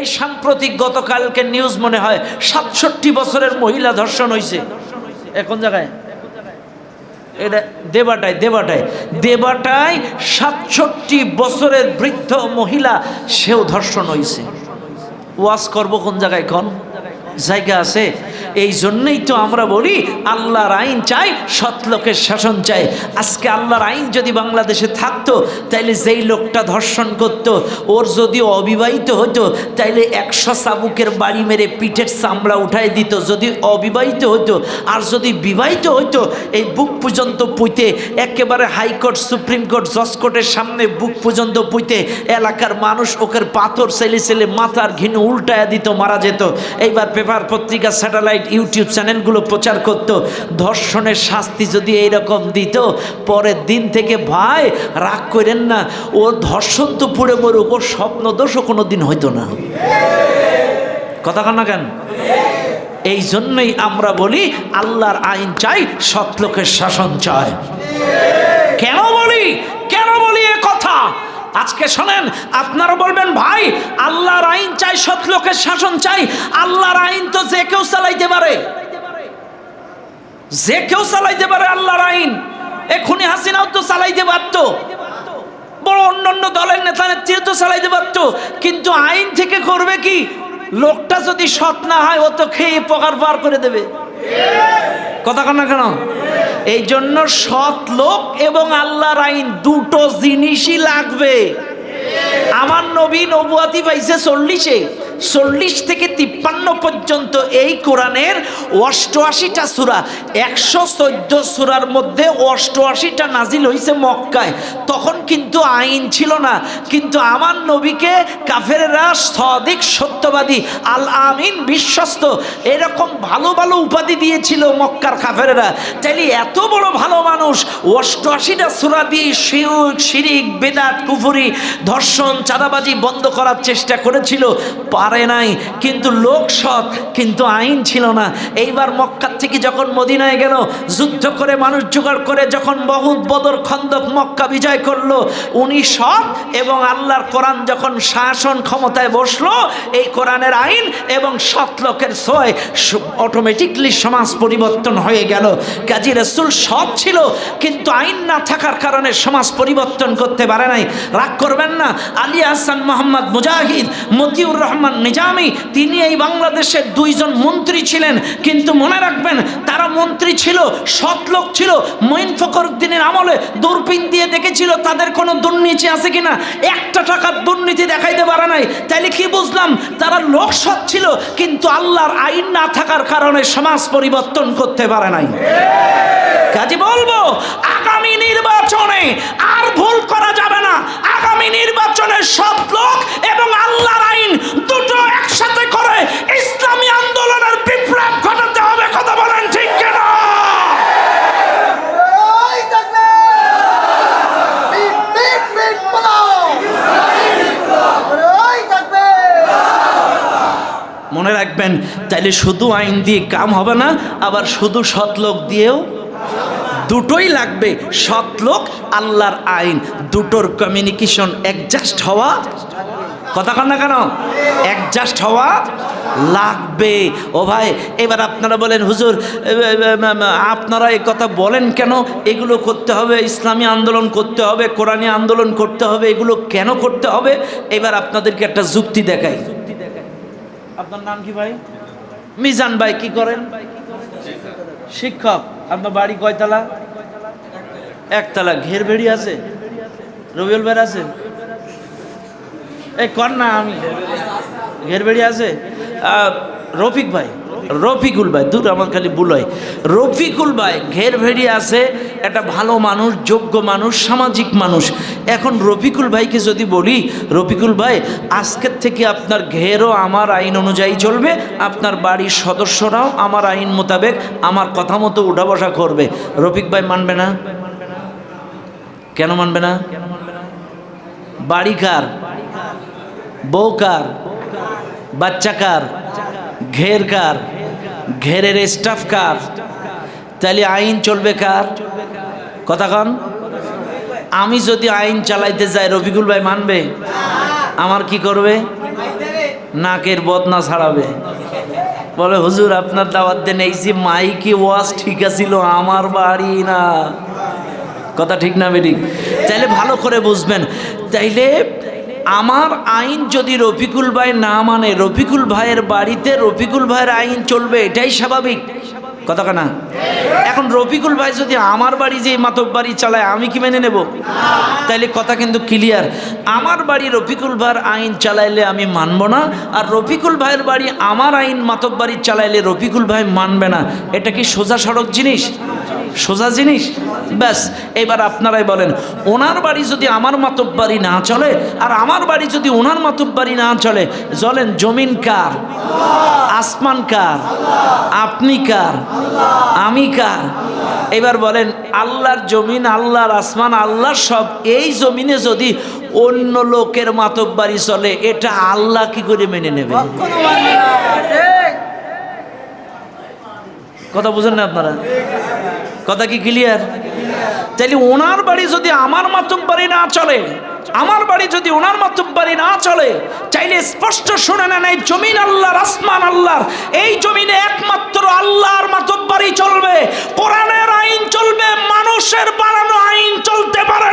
এই সাম্প্রতিক গতকালকে নিউজ মনে হয় সাতষট্টি বছরের মহিলা ধর্ষণ হয়েছে এখন জায়গায়? এটা দেবাটায় দেবাটায়। দেবাটায় সাতষট্টি বছরের বৃদ্ধ মহিলা, সেও ধর্ষণ হয়েছে ওয়াজ করব কোন জায়গায়, কোন? জায়গা আছে? এই জন্যই তো আমরা বলি, আল্লাহর আইন চাই, সৎ লোকের শাসন চাই। আজকে আল্লাহর আইন যদি বাংলাদেশে থাকতো, তাইলে যেই লোকটা ধর্ষণ করত, ওর যদি অবিবাহিত হতো, তাইলে একশো চাবুকের বাড়ি মেরে পিঠের চামড়া উঠাই দিত। যদি অবিবাহিত হতো, আর যদি বিবাহিত হতো, এই বুক পর্যন্ত পুঁতে একেবারে হাইকোর্ট, সুপ্রিম কোর্ট, জজ কোর্টের সামনে বুক পর্যন্ত পুঁতে এলাকার মানুষ ওকের পাথর ছেলে ছেলে মাথার ঘিনু উল্টায়া দিত, মারা যেত। এইবার পেপার পত্রিকা, স্যাটেলাইট ইউটিউব চ্যানেলগুলো প্রচার করত, ধর্ষণের শাস্তি যদি এইরকম দিত, পরের দিন থেকে ভাই, রাগ করেন না, ও ধর্ষণ তো পুড়ে মরুক, ওর স্বপ্ন দোষও কোনো দিন হইতো না। কথা কন কেন? এই জন্যই আমরা বলি, আল্লাহর আইন চাই, সৎ লোকের শাসন চায়। কেন বলি? কেন বলি এ কথা? আজকে শোনেন, আপনারা বলবেন, ভাই, আল্লাহর আইন চাই, সৎ লোকের শাসন চাই। আল্লাহর আইন তো যে কেউ চালাইতে পারে। যে কেউ চালাইতে পারে আল্লাহর আইন। এখনই হাসিনাও তো চালাইতে পারতো। বড় অন্যান্য দলের নেতা নেত্রী তো চালাইতে পারতো। কিন্তু আইন থেকে করবে কি? লোকটা যদি সৎ না হয়, ও তো খেয়ে পকার পার করে দেবে। কথা কন কেন? এই জন্য সৎ লোক এবং আল্লাহর আইন দুটো জিনিসই লাগবে। আমার নবী নবুয়াতি পাইছে চল্লিশে। চল্লিশ থেকে তিপ্পান্ন পর্যন্ত এই কোরআনের অষ্টআশিটা সুরা, একশো চোদ্দ সুরার মধ্যে অষ্টআশিটা নাজিল হয়েছে মক্কায়। তখন কিন্তু আইন ছিল না, কিন্তু আমার নবীকে কাফেরেরা সদিক সত্যবাদী, আল আমিন বিশ্বস্ত, এরকম ভালো ভালো উপাধি দিয়েছিল মক্কার কাফেরেরা। তাইলে এত বড় ভালো মানুষ, অষ্টআশিটা সুরা দিয়ে শিউক, শিরিক, বেদাত, কুফুরি, ধর্ষণ, চাঁদাবাজি বন্ধ করার চেষ্টা করেছিল। পারে নাই, কিন্তু লোক সৎ, কিন্তু আইন ছিল না। এইবার মক্কার থেকে যখন মদিনায় গেল, যুদ্ধ করে মানুষ জোগাড় করে যখন বহুত বদর খন্দক মক্কা বিজয় করল, উনি সৎ এবং আল্লাহর কোরআন যখন শাসন ক্ষমতায় বসল, এই কোরআনের আইন এবং সৎ লোকের সয় অটোমেটিকলি সমাজ পরিবর্তন হয়ে গেল। কাজী রসুল সৎ ছিল, কিন্তু আইন না থাকার কারণে সমাজ পরিবর্তন করতে পারে নাই। রাগ করবেন না, আলী হাসান মোহাম্মদ মুজাহিদ, মতিউর রহমান নিজামি, তিনি এই বাংলাদেশের দুইজন মন্ত্রী ছিলেন। কিন্তু মনে রাখবেন, তারা মন্ত্রী ছিল, সৎ লোক ছিল, মঈন ফখরুদ্দিনের আমলে দূরবীন দিয়ে দেখেছিল তাদের কোনো দুর্নীতি আছে কিনা। একটা টাকার দুর্নীতি দেখাইতে পারে নাই। তাইলে কি বুঝলাম, তারা লোক সৎ ছিল, কিন্তু আল্লাহর আইন না থাকার কারণে সমাজ পরিবর্তন করতে পারে নাই। কাজে বলব, আগামী নির্বাচনে আর ভুল করা যাবে না। আগামী নির্বাচনে সব লোক এবং আল্লাহর আইন দুটো একসাথে করে ইসলামী আন্দোলনের বিপ্লব ঘটাতে হবে কথা বলেন ঠিক কেনা এই থাকবে পিট পিট পিট পালাও এই থাকবে মনে রাখবেন তাইলে শুধু আইন দিয়ে কাম হবে না, আবার শুধু সৎ লোক দিয়েও দুটোই লাগবে। সৎ লোক আল্লাহর আইন, দুটোর কমিউনিকেশন অ্যাডজাস্ট হওয়া। কথা কন না কেন? অ্যাডজাস্ট হওয়া লাগবে। ও ভাই, এবার আপনারা বলেন, হুজুর আপনারা এই কথা বলেন কেন? এগুলো করতে হবে, ইসলামী আন্দোলন করতে হবে, কোরআনী আন্দোলন করতে হবে, এগুলো কেন করতে হবে? এবার আপনাদেরকে একটা যুক্তি দেখাই। আপনার নাম কি ভাই? মিজান ভাই কি করেন? শিক্ষক। আপনার বাড়ি কয়তলা? একতলা। ঘের বেড়ি আছে? রবিউল ভাই আছে? এই কর না আমি। ঘের ভেড়ি আছে? রফিক ভাই। রফিকুল ভাই দূর আমার খালি ভুল হয়। রফিকুল ভাই, ঘের ভেড়ি আছে, একটা ভালো মানুষ, যোগ্য মানুষ, সামাজিক মানুষ। এখন রফিকুল ভাইকে যদি বলি, রফিকুল ভাই, আজকের থেকে আপনার ঘেরও আমার আইন অনুযায়ী চলবে, আপনার বাড়ির সদস্যরাও আমার আইন মোতাবেক আমার কথা মতো উঠা বসা করবে। রফিক ভাই মানবে না? কেন মানবে না? বাড়ি কার? বউ কার? বাচ্চা কার? ঘেরের স্টাফ কার? তাহলে আইন চলবে কার? কথা কন। আমি যদি আইন চালাইতে যাই, রফিকুল ভাই মানবে? আমার কি করবে? নাকের বদনা ছাড়াবে। বলে, হুজুর, আপনার দাওয়াত দেন, এই যে মাইকি ওয়াজ ঠিক আছিল, আমার বাড়ি না। কথা ঠিক না বেরিক তাইলে ভালো করে বুঝবেন। তাইলে আমার আইন যদি রফিকুল ভাই না মানে রফিকুল ভাইয়ের বাড়িতে রফিকুল ভাইয়ের আইন চলবে, এটাই স্বাভাবিক। কথা না? এখন রফিকুল ভাই যদি আমার বাড়ি যে মাতব বাড়ি চালায়, আমি কি মেনে নেব? তাইলে কথা কিন্তু ক্লিয়ার আমার বাড়ি রফিকুল ভাইয়ের আইন চালাইলে আমি মানব না, আর রফিকুল ভাইয়ের বাড়ি আমার আইন মাতব বাড়ি চালাইলে রফিকুল ভাই মানবে না। এটা কি সোজা সড়ক জিনিস? সোজা জিনিস? ব্যাস, এবার আপনারাই বলেন, ওনার বাড়ি যদি আমার মাতব বাড়ি না চলে, আর আমার বাড়ি যদি ওনার মাতব বাড়ি না চলে চলেন জমিন কার? আসমান কার? আপনি কার? আমি কার এবার বলেন, আল্লাহর জমিন, আল্লাহর আসমান, আল্লাহর সব, এই জমিনে যদি অন্য লোকের মাতব বাড়ি চলে, এটা আল্লাহ কি করে মেনে নেবে? কথা বুঝেন না আপনারা? কথা কি ক্লিয়ার তাইলে ওনার বাড়ি যদি আমার মাতব বাড়ি না চলে আমার বাড়ি যদি ওনার মাতুব বাড়ি না চলে, চাইলে স্পষ্ট শুনে নেন, এই জমিন আল্লাহর, আসমান আল্লাহর। এই জমিনে একমাত্র আল্লাহর মাতুব বাড়ি চলবে। কোরআনের আইন চলবে, মানুষের বানানো আইন চলতে পারে